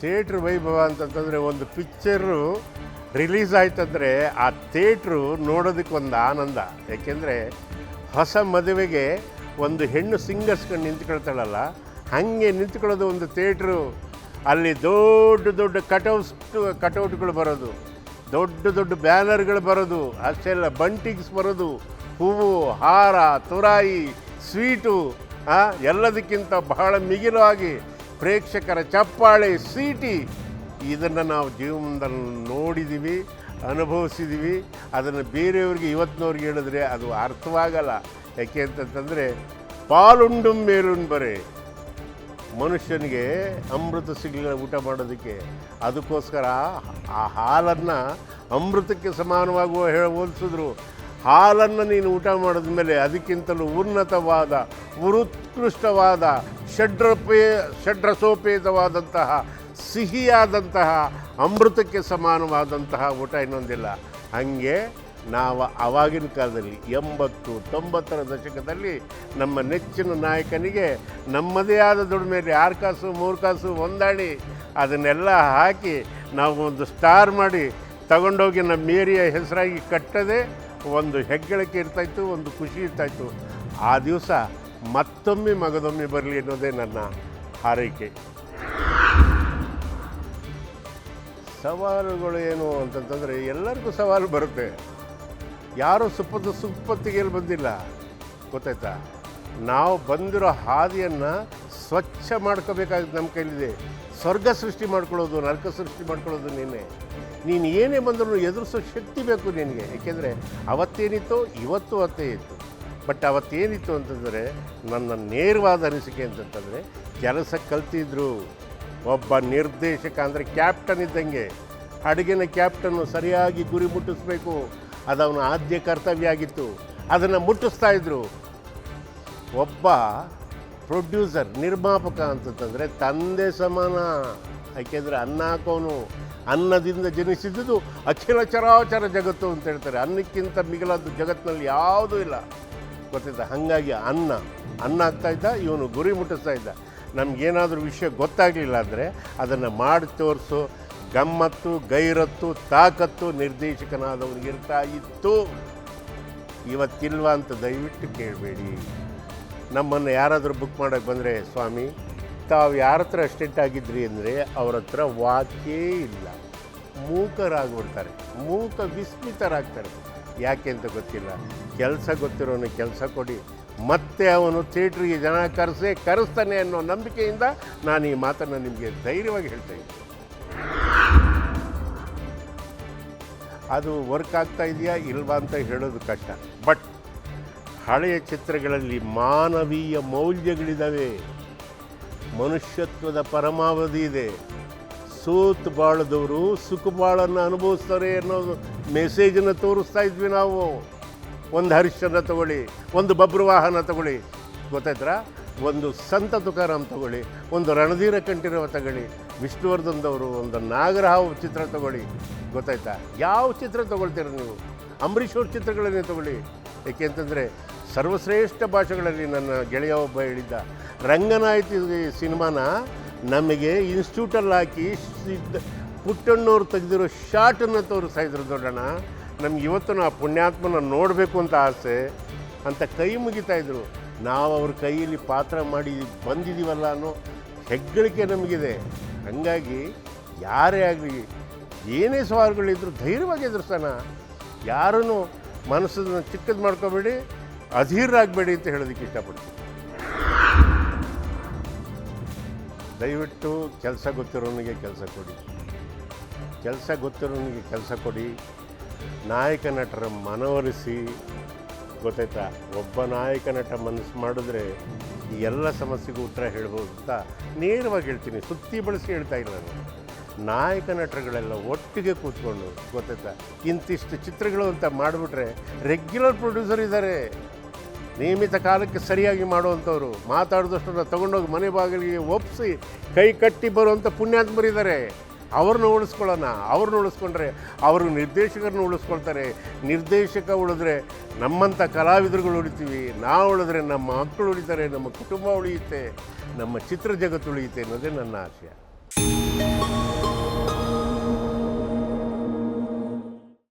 Theatre ವೈಭವ ಅಂತಂತಂದರೆ ಒಂದು ಪಿಕ್ಚರು ರಿಲೀಸ್ ಆಯ್ತಂದರೆ ಆ ಥಿಯೇಟ್ರು ನೋಡೋದಕ್ಕೆ ಒಂದು ಆನಂದ. ಯಾಕೆಂದರೆ ಹೊಸ ಮದುವೆಗೆ ಒಂದು ಹೆಣ್ಣು ಸಿಂಗರ್ಸ್ಕೊಂಡು ನಿಂತ್ಕೊಳ್ತಾಳಲ್ಲ, ಹಾಗೆ ನಿಂತ್ಕೊಳ್ಳೋದು ಒಂದು ಥಿಯೇಟ್ರು. ಅಲ್ಲಿ ದೊಡ್ಡ ದೊಡ್ಡ ಕಟೌಟ್ಸ್, ಕಟೌಟ್ಗಳು ಬರೋದು, ದೊಡ್ಡ ದೊಡ್ಡ ಬ್ಯಾನರ್ಗಳು ಬರೋದು, ಅಷ್ಟೇ ಅಲ್ಲ ಬಂಟಿಂಗ್ಸ್ ಬರೋದು, ಹೂವು, ಹಾರ, ತುರಾಯಿ, ಸ್ವೀಟು ಎಲ್ಲದಕ್ಕಿಂತ ಬಹಳ ಮಿಗಿಲಾಗಿ ಪ್ರೇಕ್ಷಕರ ಚಪ್ಪಾಳೆ ಸೀಟಿ. ಇದನ್ನು ನಾವು ಜೀವನದಲ್ಲಿ ನೋಡಿದ್ದೀವಿ ಅನುಭವಿಸಿದ್ದೀವಿ ಅದನ್ನು ಬೇರೆಯವ್ರಿಗೆ ಇವತ್ತಿನವ್ರಿಗೆ ಹೇಳಿದ್ರೆ ಅದು ಅರ್ಥವಾಗಲ್ಲ. ಯಾಕೆ ಅಂತಂತಂದರೆ, ಪಾಲುಂಡು ಮೇಲುಂಬರೆ ಮನುಷ್ಯನಿಗೆ ಅಮೃತ ಸಿಗಲಿಲ್ಲ ಊಟ ಮಾಡೋದಕ್ಕೆ. ಅದಕ್ಕೋಸ್ಕರ ಆ ಹಾಲನ್ನು ಅಮೃತಕ್ಕೆ ಸಮಾನವಾಗುವ ಹೇಳಿ ಹೋಲಿಸಿದ್ರು. ಹಾಲನ್ನು ನೀನು ಊಟ ಮಾಡಿದ ಮೇಲೆ ಅದಕ್ಕಿಂತಲೂ ಉನ್ನತವಾದ, ಉತ್ಕೃಷ್ಟವಾದ, ಷಡ್ರಪೇ, ಷಡ್ರಸೋಪೇತವಾದಂತಹ, ಸಿಹಿಯಾದಂತಹ, ಅಮೃತಕ್ಕೆ ಸಮಾನವಾದಂತಹ ಊಟ ಇನ್ನೊಂದಿಲ್ಲ. ಹಾಗೆ ನಾವು ಆವಾಗಿನ ಕಾಲದಲ್ಲಿ ಎಂಬತ್ತು, ತೊಂಬತ್ತರ ದಶಕದಲ್ಲಿ ನಮ್ಮ ನೆಚ್ಚಿನ ನಾಯಕನಿಗೆ ನಮ್ಮದೇ ಆದ ದುಡಿಮೆಯಲ್ಲಿ ಆರು ಕಾಸು ಮೂರು ಕಾಸು ಹೊಂದಾಡಿ ಅದನ್ನೆಲ್ಲ ಹಾಕಿ ನಾವು ಒಂದು ಸ್ಟಾರ್ ಮಾಡಿ ತಗೊಂಡೋಗಿ ನಮ್ಮ ಏರಿಯಾ ಹೆಸರಾಗಿ ಕಟ್ಟದೆ ಒಂದು ಹೆಗ್ಗಳಿಕೆ ಇರ್ತಾಯಿತ್ತು ಒಂದು ಖುಷಿ ಇರ್ತಾಯಿತ್ತು ಆ ದಿವಸ ಮತ್ತೊಮ್ಮೆ ಮಗದೊಮ್ಮೆ ಬರಲಿ ಅನ್ನೋದೇ ನನ್ನ ಹಾರೈಕೆ. ಸವಾಲುಗಳು ಏನು ಅಂತಂತಂದರೆ ಎಲ್ಲರಿಗೂ ಸವಾಲು ಬರುತ್ತೆ. ಯಾರೂ ಸುಪ್ಪತ್ತು ಸುಪ್ಪತ್ತಿಗೆಯಲ್ಲಿ ಬಂದಿಲ್ಲ. ಗೊತ್ತಾಯ್ತಾ? ನಾವು ಬಂದಿರೋ ಹಾದಿಯನ್ನು ಸ್ವಚ್ಛ ಮಾಡ್ಕೋಬೇಕಾಗಿತ್ತು ನಮ್ಮ ಕೈಲಿದೆ. ಸ್ವರ್ಗ ಸೃಷ್ಟಿ ಮಾಡ್ಕೊಳ್ಳೋದು, ನರಕ ಸೃಷ್ಟಿ ಮಾಡ್ಕೊಳ್ಳೋದು ನೀನೆ ನೀನು ಏನೇ ಬಂದರೂ ಎದುರಿಸೋ ಶಕ್ತಿ ಬೇಕು ನಿನಗೆ. ಏಕೆಂದರೆ ಅವತ್ತೇನಿತ್ತು ಇವತ್ತು ಅತ್ತೇ ಇತ್ತು. ಬಟ್ ಅವತ್ತೇನಿತ್ತು ಅಂತಂದರೆ ನನ್ನ ನೇರವಾದ ಅನಿಸಿಕೆ ಅಂತಂತಂದರೆ ಕೆಲಸ ಕಲ್ತಿದ್ರು. ಒಬ್ಬ ನಿರ್ದೇಶಕ ಅಂದರೆ ಕ್ಯಾಪ್ಟನ್ ಇದ್ದಂಗೆ ಅಡುಗೆನ ಕ್ಯಾಪ್ಟನ್ನು ಸರಿಯಾಗಿ ಗುರಿ ಮುಟ್ಟಿಸ್ಬೇಕು. ಅದು ಅವನ ಆದ್ಯ ಕರ್ತವ್ಯ ಆಗಿತ್ತು. ಅದನ್ನು ಮುಟ್ಟಿಸ್ತಾ ಇದ್ರು. ಒಬ್ಬ ಪ್ರೊಡ್ಯೂಸರ್, ನಿರ್ಮಾಪಕ ಅಂತಂತಂದರೆ ತಂದೆ ಸಮಾನ. ಯಾಕೆಂದರೆ ಅನ್ನ ಹಾಕೋನು, ಅನ್ನದಿಂದ ಜನಿಸಿದ್ದು ಅಖಿಲ ಚರಾಚರ ಜಗತ್ತು ಅಂತ ಹೇಳ್ತಾರೆ. ಅನ್ನಕ್ಕಿಂತ ಮಿಗಿಲಾದ ಜಗತ್ತಿನಲ್ಲಿ ಯಾವುದೂ ಇಲ್ಲ. ಗೊತ್ತಿದ್ದ? ಹಾಗಾಗಿ ಅನ್ನ. ಅನ್ನ ಇದ್ದ, ಇವನು ಗುರಿ ಮುಟ್ಟಿಸ್ತಾ ಇದ್ದ. ನಮಗೇನಾದರೂ ವಿಷಯ ಗೊತ್ತಾಗಲಿಲ್ಲ ಅಂದರೆ ಅದನ್ನು ಮಾಡಿ ತೋರಿಸು. ಗಮ್ಮತ್ತು, ಗೈರತ್ತು, ತಾಕತ್ತು ನಿರ್ದೇಶಕನಾದವನಿಗಿರ್ತಾ ಇತ್ತು. ಇವತ್ತಿಲ್ವಾ ಅಂತ ದಯವಿಟ್ಟು ಕೇಳಬೇಡಿ. ನಮ್ಮನ್ನು ಯಾರಾದರೂ ಬುಕ್ ಮಾಡೋಕ್ಕೆ ಬಂದರೆ, ಸ್ವಾಮಿ ತಾವು ಯಾರ ಹತ್ರ ಅಸ್ಟೆಂಟ್ ಆಗಿದ್ರಿ ಅಂದರೆ ಅವ್ರ ಹತ್ರ ವಾಕ್ಯೇ ಇಲ್ಲ. ಮೂಕರಾಗ್ಬಿಡ್ತಾರೆ. ಮೂಕ ವಿಸ್ಮಿತರಾಗ್ತಾರೆ. ಯಾಕೆ ಅಂತ ಗೊತ್ತಿಲ್ಲ. ಕೆಲಸ ಗೊತ್ತಿರೋನು ಕೆಲಸ ಕೊಡಿ. ಮತ್ತೆ ಅವನು ಥಿಯೇಟ್ರಿಗೆ ಜನ ಕರೆಸೇ ಕರೆಸ್ತಾನೆ ಅನ್ನೋ ನಂಬಿಕೆಯಿಂದ ನಾನು ಈ ಮಾತನ್ನು ನಿಮಗೆ ಧೈರ್ಯವಾಗಿ ಹೇಳ್ತಾ ಇದ್ದೀನಿ. ಅದು ವರ್ಕ್ ಆಗ್ತಾ ಇದೆಯಾ ಇಲ್ವಾ ಅಂತ ಹೇಳೋದು ಕಷ್ಟ. ಬಟ್ ಹಳೆಯ ಚಿತ್ರಗಳಲ್ಲಿ ಮಾನವೀಯ ಮೌಲ್ಯಗಳಿದ್ದಾವೆ ಮನುಷ್ಯತ್ವದ ಪರಮಾವಧಿ ಇದೆ. ಸೂತ್ ಬಾಳದವರು ಸುಖ ಬಾಳನ್ನು ಅನುಭವಿಸ್ತಾರೆ ಅನ್ನೋದು ಮೆಸೇಜನ್ನು ತೋರಿಸ್ತಾ ಇದ್ವಿ ನಾವು. ಒಂದು ಹರಿಶ್ಚಂದ್ರ ತಗೊಳ್ಳಿ, ಒಂದು ಬಬ್ರುವಾಹನ ತಗೊಳ್ಳಿ, ಗೊತ್ತಾಯ್ತರ? ಒಂದು ಸಂತ ತುಕಾರಾಮ್ ತಗೊಳ್ಳಿ, ಒಂದು ರಣಧೀರ ಕಂಠೀರವ ತಗೊಳ್ಳಿ ವಿಷ್ಣುವರ್ಧನ್ದವರು ಒಂದು ನಾಗರಹಾವು ಚಿತ್ರ ತಗೊಳ್ಳಿ, ಗೊತ್ತಾಯ್ತಾ? ಯಾವ ಚಿತ್ರ ತಗೊಳ್ತೀರ ನೀವು? ಅಂಬರೀಷ್ ಅವ್ರ ಚಿತ್ರಗಳನ್ನೇ ತಗೊಳ್ಳಿ. ಏಕೆಂತಂದರೆ ಸರ್ವಶ್ರೇಷ್ಠ ಭಾಷೆಗಳಲ್ಲಿ ನನ್ನ ಗೆಳೆಯ ಒಬ್ಬ ಹೇಳಿದ್ದ ರಂಗನಾಯಕಿ ಸಿನಿಮಾನ ನಮಗೆ ಇನ್ಸ್ಟಿಟ್ಯೂಟಲ್ಲಿ ಹಾಕಿ ಪುಟ್ಟಣ್ಣವ್ರು ತೆಗೆದಿರೋ ಶಾರ್ಟನ್ನು ತೋರಿಸ್ತಾ ಇದ್ರು ದೊಡ್ಡಣ್ಣ. ನಮ್ಗೆ ಇವತ್ತು ಆ ಪುಣ್ಯಾತ್ಮನ ನೋಡಬೇಕು ಅಂತ ಆಸೆ ಅಂತ ಕೈ ಮುಗಿತಾ ಇದ್ರು. ನಾವು ಅವ್ರ ಕೈಯಲ್ಲಿ ಪಾತ್ರ ಮಾಡಿ ಬಂದಿದ್ದೀವಲ್ಲ ಅನ್ನೋ ಹೆಗ್ಗಳಿಕೆ ನಮಗಿದೆ. ಹಾಗಾಗಿ ಯಾರೇ ಆಗಲಿ, ಏನೇ ಸವಾಲುಗಳಿದ್ರು ಧೈರ್ಯವಾಗಿ ಎದುರಿಸೋಣ. ಯಾರೂ ಮನಸ್ಸನ್ನು ಚಿಕ್ಕದು ಮಾಡ್ಕೋಬೇಡಿ ಅಧೀರಾಗಬೇಡಿ ಅಂತ ಹೇಳೋದಕ್ಕೆ ಇಷ್ಟಪಡ್ತೀನಿ. ದಯವಿಟ್ಟು ಕೆಲಸ ಗೊತ್ತಿರೋನಿಗೆ ಕೆಲಸ ಕೊಡಿ. ಕೆಲಸ ಗೊತ್ತಿರೋನಿಗೆ ಕೆಲಸ ಕೊಡಿ. ನಾಯಕ ನಟರ ಮನವೊಲಿಸಿ ಗೊತ್ತಾಯ್ತಾ? ಒಬ್ಬ ನಾಯಕ ನಟ ಮನಸ್ಸು ಮಾಡಿದ್ರೆ ಈ ಎಲ್ಲ ಸಮಸ್ಯೆಗೂ ಉತ್ತರ ಹೇಳ್ಬೋದು ಅಂತ ನೇರವಾಗಿ ಹೇಳ್ತೀನಿ. ಸುತ್ತಿ ಬಳಸಿ ಹೇಳ್ತಾ ಇಲ್ಲ ನಾನು. ನಾಯಕ ನಟರುಗಳೆಲ್ಲ ಒಟ್ಟಿಗೆ ಕೂತ್ಕೊಂಡು, ಗೊತ್ತಾಯ್ತಾ? ಇಂತಿಷ್ಟು ಚಿತ್ರಗಳು ಅಂತ ಮಾಡಿಬಿಟ್ರೆ ರೆಗ್ಯುಲರ್ ಪ್ರೊಡ್ಯೂಸರ್ ಇದ್ದಾರೆ ನಿಯಮಿತ ಕಾಲಕ್ಕೆ ಸರಿಯಾಗಿ ಮಾಡುವಂಥವ್ರು. ಮಾತಾಡಿದಷ್ಟನ್ನು ತಗೊಂಡೋಗಿ ಮನೆ ಬಾಗಿಲಿಗೆ ಒಪ್ಪಿಸಿ ಕೈ ಕಟ್ಟಿ ಬರುವಂಥ ಪುಣ್ಯಾತ್ಮರಿದ್ದಾರೆ. ಅವ್ರನ್ನ ಉಳಿಸ್ಕೊಳ್ಳೋಣ, ಅವ್ರನ್ನ ಉಳಿಸ್ಕೊಂಡ್ರೆ ಅವರು ನಿರ್ದೇಶಕರನ್ನ ಉಳಿಸ್ಕೊಳ್ತಾರೆ. ನಿರ್ದೇಶಕ ಉಳಿದ್ರೆ ನಮ್ಮಂಥ ಕಲಾವಿದರುಗಳು ಉಳಿತೀವಿ, ನಾವು ಉಳಿದ್ರೆ ನಮ್ಮ ಮಕ್ಕಳು ಉಳಿತಾರೆ, ನಮ್ಮ ಕುಟುಂಬ ಉಳಿಯುತ್ತೆ, ನಮ್ಮ ಚಿತ್ರ ಜಗತ್ತು ಉಳಿಯುತ್ತೆ ಅನ್ನೋದೇ ನನ್ನ ಆಶಯ.